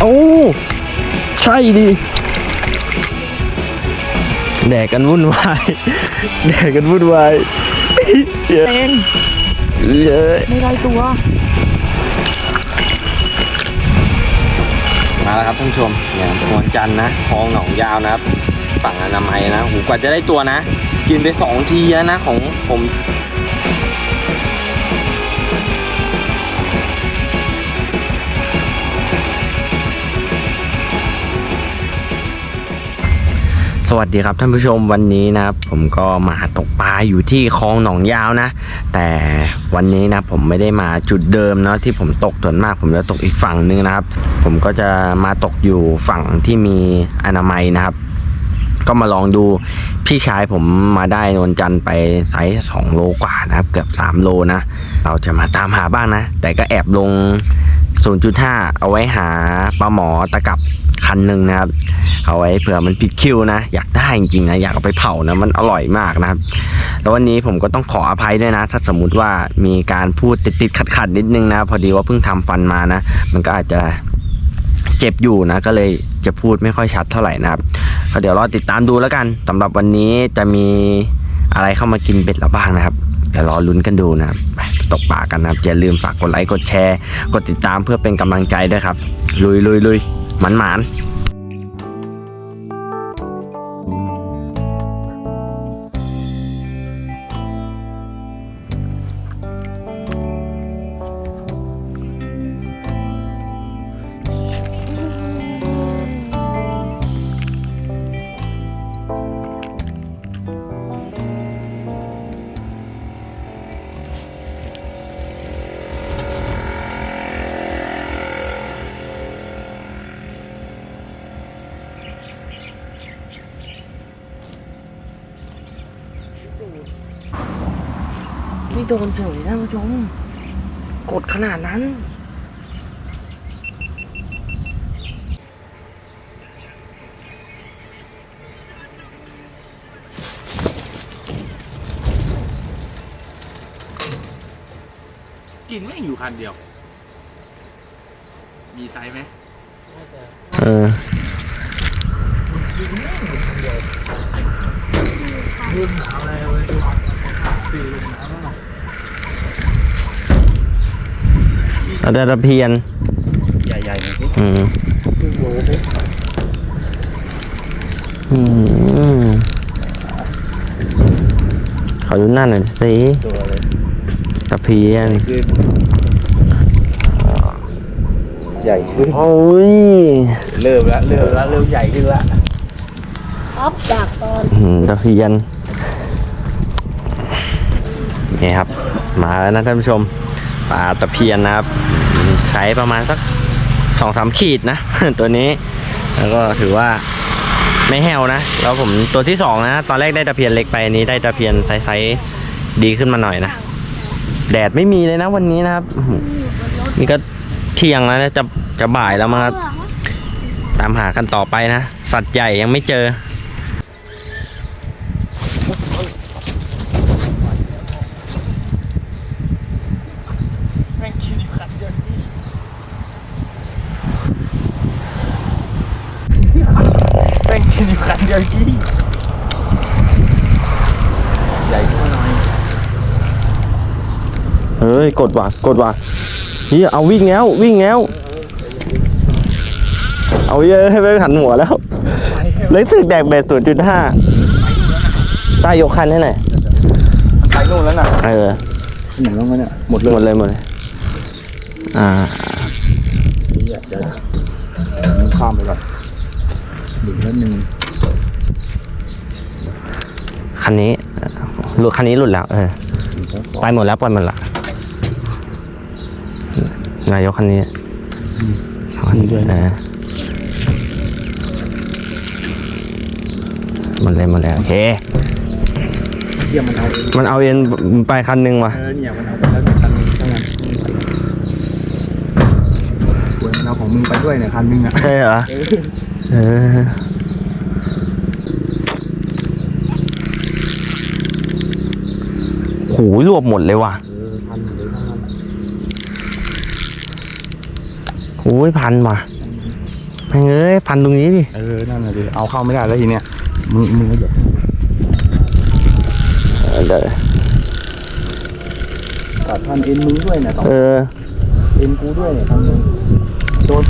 โอ้ใช่ดิแดกกันวุ่นวายแดกกันวุ่นวายเยอะเองเยอะไม่ได้ตัวมาแล้วครับท่านผู้ชมอย่างหวนจันทร์นะคลองหนองยาวนะครับ ฝั่งอนามัยนะหูกว่าจะได้ตัวนะ กินไปสองทีแล้วนะของผม สวัสดีครับท่านผู้ชมวันนี้นะครับ ผมก็มาตกปลาอยู่ที่คลองหนองยาวนะ แต่วันนี้นะผมไม่ได้มาจุดเดิมเนาะที่ผมตกส่วนมาก ผมจะตกอีกฝั่งนึงนะครับ ผมก็จะมาตกอยู่ฝั่งที่มีอนามัยนะครับ ก็มาลองดูพี่ชายผมมาได้นวลจันทร์ไปไซส์สองโลกว่านะครับ เกือบ3โลนะ เราจะมาตามหาบ้างนะ แต่ก็แอบลง 0.5 เอาไว้หาปลาหมอตะกับ คันหนึ่งนะครับ เอาไว้เผื่อมันผิดคิวนะ อยากได้จริงๆนะอยากเอาไปเผานะมันอร่อยมากนะครับ แล้ววันนี้ผมก็ต้องขออภัยด้วยนะ ถ้าสมมุติว่ามีการพูดติดๆขัดๆนิดนึงนะ พอดีว่าเพิ่งทำฟันมานะ มันก็อาจจะเจ็บอยู่นะ ก็เลยจะพูดไม่ค่อยชัดเท่าไหร่นะครับก็เดี๋ยวรอติดตามดูแล้วกันสำหรับวันนี้จะมีอะไรเข้ามากินเบ็ดเราบ้างนะครับเดี๋ยวรอลุ้นกันดูนะครับตกปากันนะครับอย่าลืมฝากกดไลค์กดแชร์ กดติดตามเพื่อเป็นกำลังใจด้วยครับ ลุยลุยลุย หมันหมาน โดนเฉยนะผู้ชมกดขนาดนั้น กินไม่งอยู่คันเดียว มีไซส์ไหม เออ เราได้ตะเพียน ใหญ่ๆหน่อยสิอืมอืมขอดูหน้าหน่อยสิตัวเลยตะเพียนขึ้นใหญ่ขึ้นโอ้ยเริ่มแล้วเริ่มแล้วเริ่มใหญ่ขึ้นแล้วครับจากตอนอืมตะเพียน นี่ครับ มาแล้วนะท่านผู้ชม ปลาตะเพียนนะครับ ไซส์ประมาณสักสองสามขีดนะ ตัวนี้ แล้วก็ถือว่าไม่แห้วนะ แล้วผมตัวที่สองนะ ตอนแรกได้ตะเพียนเล็กไปอันนี้ได้ตะเพียนไซส์ดีขึ้นมาหน่อยนะ แดดไม่มีเลยนะวันนี้นะครับ นี่ก็เที่ยงแล้วนะจะจะบ่ายแล้วมั้งครับ ตามหากันต่อไปนะ สัตว์ใหญ่ยังไม่เจอ แม่งกินอยู่คันเดียวนี่แม่งกินอยู่คันเดียวนี่ใหญ่ขึ้นมาหน่อย เฮ้ยกดว่ะกดว่ะเฮียเอาวิ่งแล้ววิ่งแล้วเอาเยอะให้ไปหันหัวแล้วเลยสึกแดกเบสศูนย์จุดห้าใต้ยกคันให้หน่อยไปนู่นแล้วน่ะเออหนึ่งแล้วมั้ยเนี่ยหมดเลยหมดเลยหมดเลยอ่าเดี๋ยวเดี๋ยวมึงข้ามไปก่อนหนึ่งแล้วหนึ่งคันนี้หลุดคันนี้หลุดแล้วเออหนึ่งแล้วสองไปหมดแล้วปล่อยหมดละ นายกคันนี้นี่ด้วยนะหมดเลยหมดเลยโอเคเยี่ยมมันเอาเองมันเอาเอ็นไปคันหนึ่งว่ะเออเนี่ยมันเอาไปแล้วคันนึงเท่านั้นควรมันเอาของมึงไปด้วยเนี่ยคันนึงอะใช่เหรอเออโหรวบหมดเลยว่ะ เออคัน เลยทั้งนั้นโหพันว่ะแม่งเอ้ยฟันตรงนี้ดิ เออ นั่นน่ะดิ เอาเข้าไม่ได้แล้วทีเนี้ยมึงมึงก็อย่าเดี๋ยวตัดพันเอ็นมึงด้วยเนี่ยต่อเออ เอ็นกูด้วยเนี่ยทำมึงโดน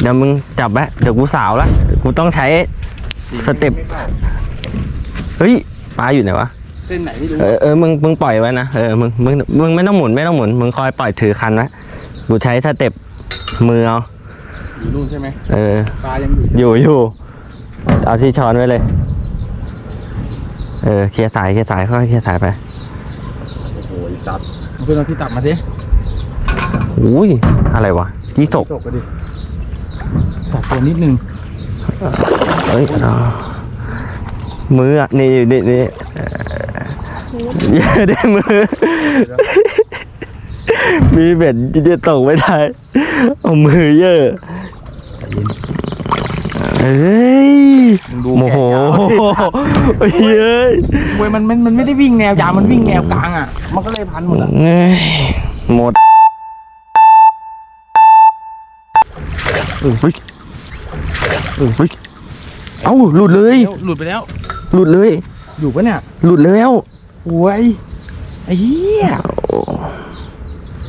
เดี๋ยวมึงจับไว้เดี๋ยวกูสาวละกูต้องใช้สเต็ปเฮ้ย ปลาอยู่ไหนวะเส้นไหนไม่รู้เออเออมึงมึงปล่อยไว้นะเออมึงมึงมึงไม่ต้องหมุนไม่ต้องหมุนมึงคอยปล่อยถือคันไว้กูใช้สเต็ปมือเอาอยู่นู่นใช่ไหมเออ ปลายังอยู่อยู่อยู่เอาที่ช้อนไว้เลย เออเคลียร์สายเคลียร์สายค่อยๆเคลียร์สายไปโอ้ยจับมึงเป็นเอาที่ตับมาสิอุ้ยอะไรวะยี่สกจบไปดิสับตัวนิดนึงเอ้ยเอา มืออะนี่นี่นี่เอ่อเยอะได้มือ มีเบ็ดจะตกไม่ได้เอามือเยอะเอ้ยมึงดูโมโหแขนยาวดิเฮ้ยเว้ยมันมันมันไม่ได้วิ่งแนวยาวมันวิ่งแนวกลางอะ มันก็เลยพันหมดอะเอ้ยหมดเออเฮ้ยเออเฮ้ยเอ้าหลุดเลย หลุดไปแล้ว หลุดเลย อยู่ปะเนี่ยหลุดแล้วโอ้ยไอ้เหี้ย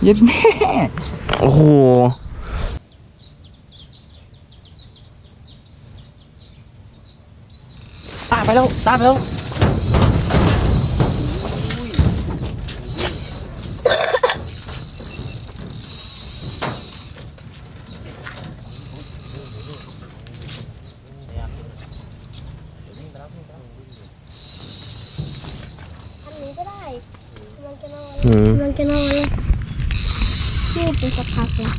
เย็ดแม่โอ้โหตายไปแล้วตายไปแล้ว อันนี้ก็ได้มันจะนอน อื มมันจะนอนเลยนี่เป็นสักพักแล้ว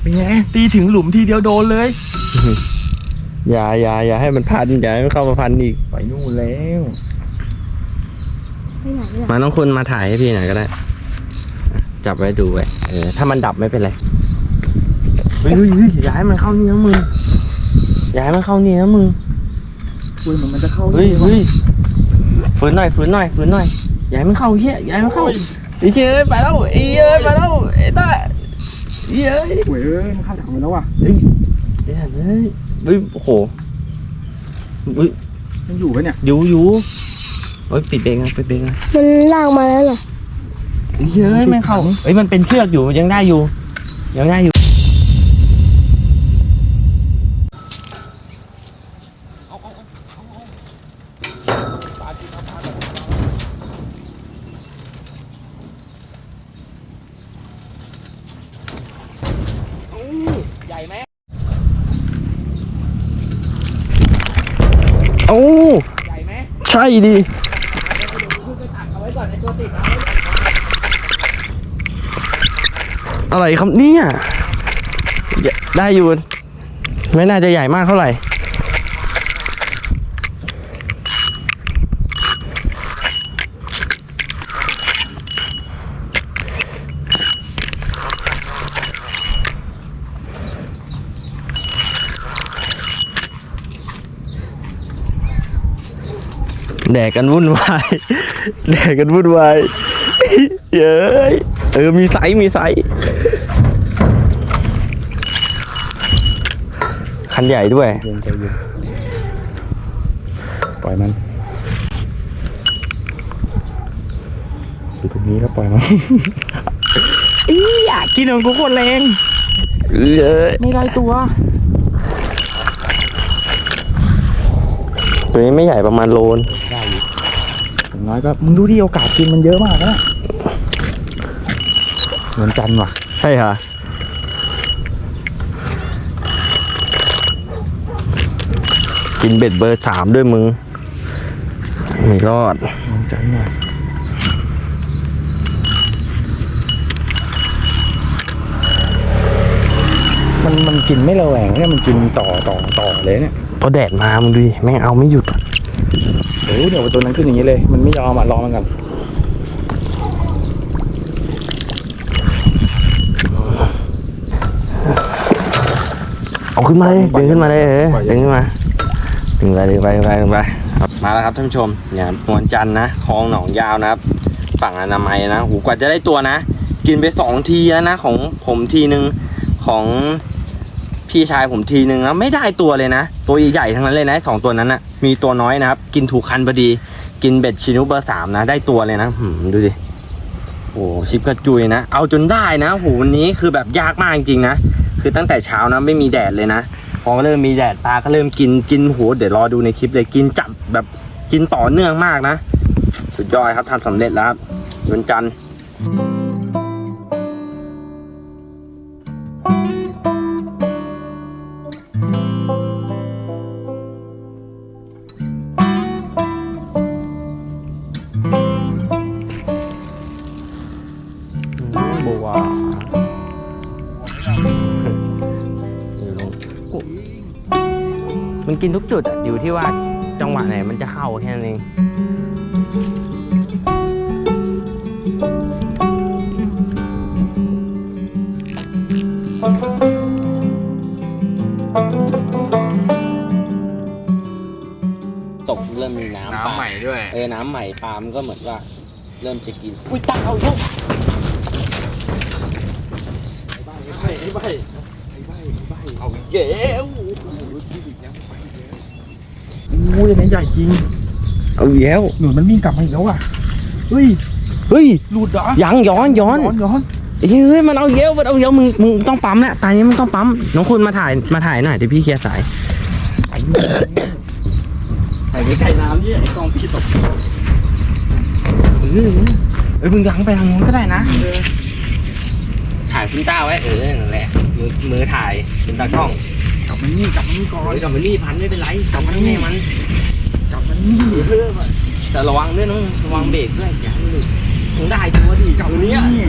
เป็นไงตีถึงหลุมทีเดียวโดนเลย อย่าอย่าอย่าให้มันพันอย่าให้มันเข้ามาพันอีกไปนู่นแล้ว ไม่ไหนเนี่ยมาน้องคุณมาถ่ายให้พี่หน่อยก็ได้ จับไว้ดูไว้เออถ้ามันดับไม่เป็นไรเฮ้ยเฮ้ยเฮ้ยอย่าให้มันเข้านี่นะมึงอย่าให้มันเข้านี่นะมึงคุยเหมือนมันจะเข้าเฮ้ยเฮ้ยฝืนหน่อยฝืนหน่อยฝืนหน่อย อย่าให้มันเข้าเฮียอย่าให้มันเข้าไอ้เฮียเอ้ยไปแล้วไอ้เฮียเอ้ยไปแล้วไอ้ต้าไอ้เฮียเอ้ย โอ้ยเอ้ยมันเข้าถังไปแล้วว่ะเฮ้ยเฮ้ยเฮ้ยเฮ้ยโอ้โหเฮ้ยมันอยู่ปะเนี่ยอยู่อยู่เฮ้ยปิดเบรกนะปิดเบรกนะมันลากมาแล้วเหรอไอ้เฮียเอ้ยไม่เข้าเฮ้ยมันเป็นเชือกอยู่ยังได้อยู่ ยังได้อยู่ ไหมโอ้ใหญ่ไหมใช่ดิคุณไปตักเอาไว้ก่อนไอ้ตัวติดเอาอะไรครับเนี่ยอย่าได้อยู่ ไม่น่าจะใหญ่มากเท่าไหร่ แดกกันวุ่นวายแดกกันวุ่นวายเย้ยเออมีไซส์มีไซส์คันใหญ่ด้วยเย็นใจเย็นปล่อยมันอยู่ตรงนี้แล้วปล่อยมันอยากกินของกูคนแรงเย้ยไม่ได้ตัว ตัวนี้ไม่ใหญ่ประมาณโลนได้อยู่อย่างน้อยก็มึงดูดิโอกาสกินมันเยอะมากนะเหมือนกันว่ะ ใช่ค่ะกินเบ็ดเบอร์สามด้วยมึงไม่รอดเหมือนกันว่ะมันมันกินไม่ระแวงเนี่ยมันกินต่อต่อต่อเลยเนี่ยพอแดดมามึงดูดิแม่งเอาไม่หยุดอะ โอ้ยเดี๋ยวตัวนั้นขึ้นอย่างนี้เลย มันไม่ยอมอะรอมันกันเอาขึ้นมาเลยดึงขึ้นมาเลยเออดึงขึ้นมาดึงไปดึงไปดึงไปดึงไปครับมาแล้วครับท่านผู้ชมเนี่ยนวลจันทร์นะคลองหนองยาวนะครับ ฝั่งอนามัยนะหูกว่าจะได้ตัวนะ กินไปสองทีแล้วนะ ของผมทีหนึ่งของพี่ชายผมทีหนึ่งแล้วไม่ได้ตัวเลยนะ ตัวใหญ่ๆทั้งนั้นเลยนะสองตัวนั้นนะ มีตัวน้อยนะครับ กินถูกคันพอดี กินเบ็ดชินุเบอร์สามนะ ได้ตัวเลยนะดูดิโอ้ชิปกระจุยนะ เอาจนได้นะโหวันนี้คือแบบยากมากจริงๆนะ คือตั้งแต่เช้านะไม่มีแดดเลยนะ พอเริ่มมีแดดปลาก็เริ่มกินกินโหเดี๋ยวรอดูในคลิปเลยกินจัดแบบกินต่อเนื่องมากนะ สุดยอดครับทำสำเร็จแล้วครับวันจันทร์ มันกินทุกจุดอะอยู่ที่ว่าจังหวะไหนมันจะเข้าแค่นั้นเองตกเริ่มมีน้ำปลาน้ำใหม่ด้วย เออ น้ำใหม่ปลามันก็เหมือนว่า เริ่มจะกิน อุ้ยตาเอาลูกไอ้ใบเอาเย้ อู้ยอันนี้ใหญ่จริง เอาเย้วหนุนมันวิ่งกลับมาอีกแล้วอะเฮ้ยเฮ้ยหลุดเหรอยังย้อนย้อนย้อนย้อนเฮ้ยมันเอาเย้วมันเอาเย้วมึงมึงต้องปั๊มแหละตายนี้มึงต้องปั๊มน้องคุณมาถ่ายมาถ่ายหน่อยเดี๋ยวพี่เคลียร์สายถ่ายไกลๆน้ำนี่ไอ้กองพี่ตกเออเอ้ยมึงยังไปทางนู้นก็ได้นะถ่ายคุณต้าไว้เออนั่นแหละมือมือถ่ายเป็นตากล้องกลับ มานี่กลับมานี่ก่อนโอ้ยกับมันนี่พันไม่เป็นไรกลับมันแน่มันกลับมานี่แต่ระวังด้วยน้องระวังเบรกด้วยอย่าให้หลุดมึงได้ตัวดิกลับตัวมาเนี้ยนี่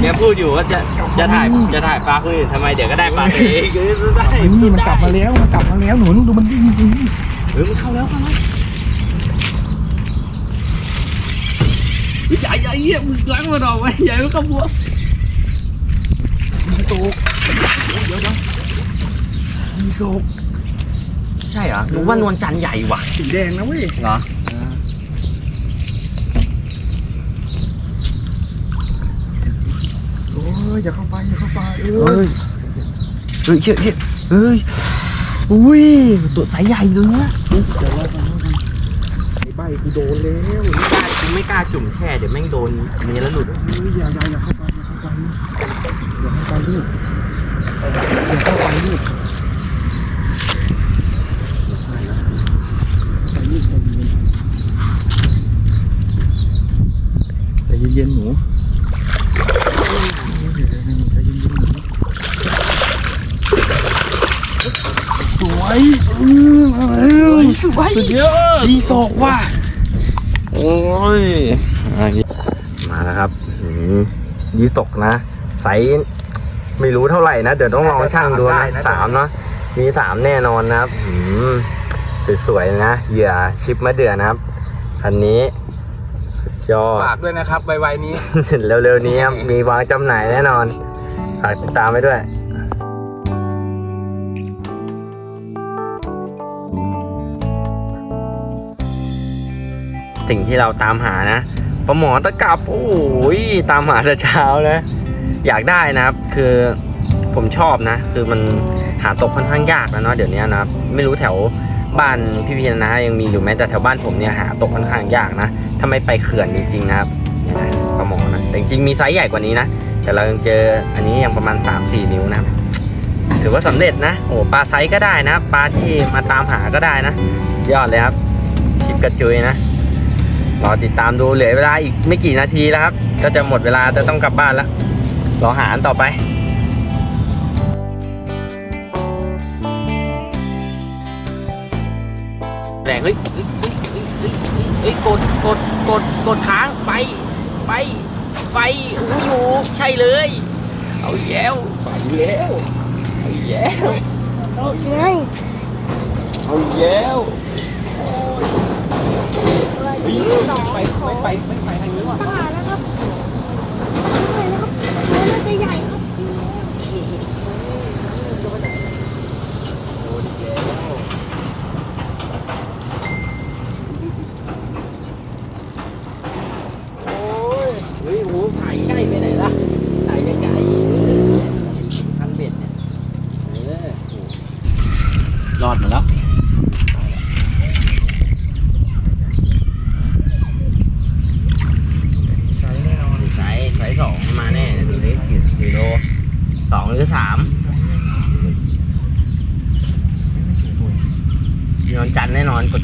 เนี่ยพูดอยู่ว่าจะจะถ่ายจะถ่ายปลาคนอื่นทำไมเดี๋ยวก็ได้ปลาตัวเองเออได้กลับมานี่มันกลับมาแล้วมันกลับมาแล้วหนุนดูมันวิ่งจริงเออมันเข้าแล้วเข้าแล้วเฮ้ยใหญ่ใหญ่เหี้ยมึงล้างมันออกไว้ใหญ่มันขบวนมีโตกเดี๋ยวเดี๋ยว มีโตกใช่เหรอรู้ว่านวลจันทร์ใหญ่ว่ะสีแดงนะเว้ยเหรอโอ้ยอย่าเข้าไปอย่าเข้าไปเอเฮ้อยเฮ้ยเฮ้ยเฮ้ยเฮ้ยอุ้ยตัวสายใหญ่ตัวเนี้ยเดี๋ยวเราฟังกันไอ้ใบกูโดนแล้วไม่กล้าไม่กล้าจุ่มแช่เดี๋ยวแม่งโดนเมียแล้วหลุดเฮ้ยอย่าอย่าอย่าเข้าไปอย่าเข้าไปอย่าเข้าไปดิอย่าเข้าไปดิใจ เย็นๆหนูใจเย็นๆหนูสวยอืมเอาแล้วสวยสุดยอดดีศอกว่ะโอ้ยมาแล้วครับอืมยีตกนะไซส์ไม่รู้เท่าไหร่นะ เดี๋ยวต้องลองช่างดูนะสามเนาะมีสามแน่นอนนะครับอืมสวยๆนะเหยื่อชิปมะเดื่อนะครับ อันนี้ ยอด ฝากด้วยนะครับไวๆนี้ เร็วๆนี้ครับมีวางจำหน่ายแน่นอน ฝากติดตามไว้ด้วยสิ่งที่เราตามหานะปลาหมอตะกับโอ้ยตามหาแต่เช้านะ อยากได้นะครับ คือผมชอบนะ คือมันหาตกค่อนข้างยากแล้วเนาะเดี๋ยวนี้นะครับ ไม่รู้แถว บ้านพี่พีนะยังมีอยู่ไหมแต่แถวบ้านผมเนี่ยหาตกค่อนข้างยากนะถ้าไม่ไปเขื่อนจริงๆนะครับนี่นะปลาหมอนะแต่จริงๆมีไซส์ใหญ่กว่านี้นะแต่เรายังเจออันนี้ยังประมาณ 3-4 นิ้วนะครับถือว่าสำเร็จนะโอ้ปลาไซส์ก็ได้นะปลาที่มาตามหาก็ได้นะ ยอดเลยครับคลิปกระจุยนะรอติดตามดูเหลือเวลาอีกไม่กี่นาทีแล้วครับ ก็จะหมดเวลาจะต้องกลับบ้านแล้วรอหาอันต่อไป แรงเฮ้ยเฮ้ยเฮ้ยเฮ้ยกดกดกดกดค้างไปไปไปอู้อยู่ใช่เลย เอาแย้วไปแล้วเอาแย้วเอาแย้วสองไปไม่ไปไม่ไปทางนี้ว่ะตาแล้วครับไปแล้วครับตัวน่าจะใหญ่ครับ โอ้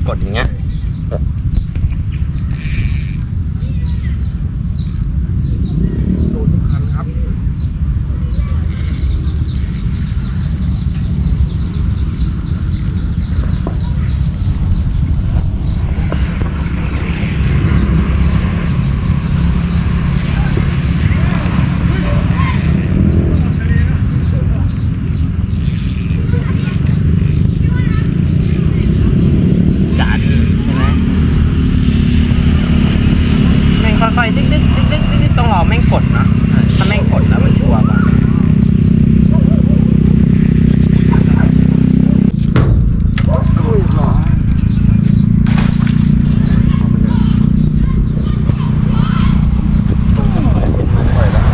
กด อย่างเงี้ย โดนทุกคันครับ จันใช่ไหมแม่งค่ อยๆติ๊กติ๊กติ๊กติ๊กติ๊กต้องรอแม่งกดนะถ้าแม่งกดแล้วมันชัวร์ป่ะอุ้ยหรอปล่อยแล้ว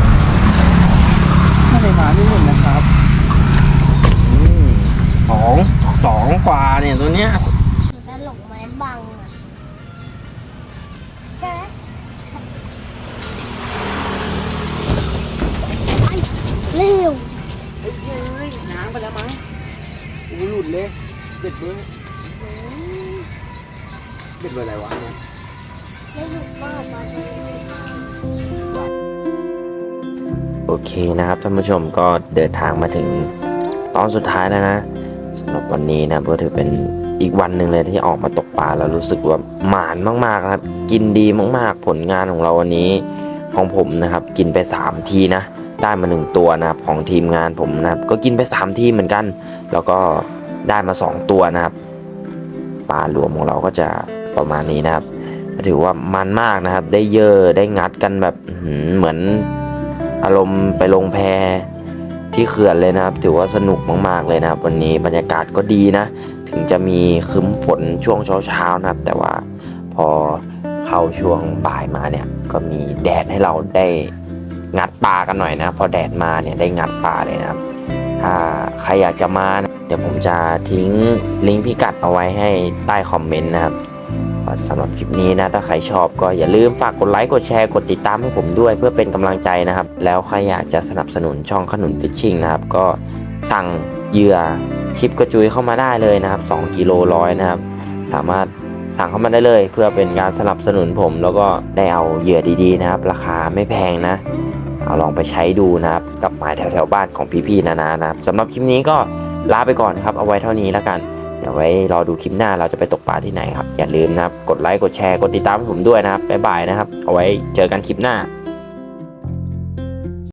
ถ้าในมานี่หนึ่งนะครับ อืมสองสองกว่าเนี่ยตัวเนี้ย เฮ้ยเฮ้ยง้างไปแล้วมั้งอู้หลุดเลยเบ็ดเบอร์เบ็ดเบอร์อะไรวะเนี่ยไม่หยุดมากตอนนี้โอเคนะครับท่านผู้ชมก็เดินทางมาถึงตอนสุดท้ายแล้วนะสำหรับวันนี้นะครับก็ถือเป็นอีกวันหนึ่งเลยที่ออกมาตกปลาแล้วรู้สึกว่าหมานมากๆนะครับ กินดีมากๆ ผลงานของเราวันนี้ของผมนะครับ กินไป 3 ทีนะ ได้มา1ตัวนะครับของทีมงานผมนะครับก็กินไป 3 ทีเหมือนกัน แล้วก็ได้มา 2 ตัวนะครับปลารวมของเราก็จะประมาณนี้นะครับ ถือว่ามันมากนะครับ ได้เยอะได้งัดกันแบบเหมือนอารมณ์ไปลงแพที่เขื่อนเลยนะครับ ถือว่าสนุกมาก ๆ เลยนะครับ วันนี้บรรยากาศก็ดีนะ ถึงจะมีคึ้มฝนช่วงเช้าๆนะครับ แต่ว่าพอเข้าช่วงบ่ายมาเนี่ย ก็มีแดดให้เราได้ งัดปลากันหน่อยนะพอแดดมาเนี่ยได้งัดปลาเลยนะครับถ้าใครอยากจะมานะเดี๋ยวผมจะทิ้งลิงก์พิกัดเอาไว้ให้ใต้คอมเมนต์นะครับสำหรับคลิปนี้นะ ถ้าใครชอบก็อย่าลืมฝากกดไลค์กดแชร์กดติดตามให้ผมด้วยเพื่อเป็นกำลังใจนะครับ แล้วใครอยากจะสนับสนุนช่องขนุนฟิชชิงนะครับก็สั่งเหยื่อชิปกระจุยเข้ามาได้เลยนะครับ 2กิโลร้อยนะครับ สามารถสั่งเข้ามาได้เลย เพื่อเป็นการสนับสนุนผม แล้วก็ได้เอาเหยื่อดีๆนะครับ ราคาไม่แพงนะ เอาลองไปใช้ดูนะครับกับหมายแถวๆบ้านของพี่ๆนานานะครับสำหรับคลิปนี้ก็ลาไปก่อนนะครับ เอาไว้เท่านี้แล้วกันเดี๋ยวไว้รอดูคลิปหน้าเราจะไปตกปลาที่ไหนครับ อย่าลืมนะครับ กดไลค์กดแชร์กดติดตามให้ผมด้วยนะครับบ๊ายบายนะครับ เอาไว้เจอกันคลิปหน้า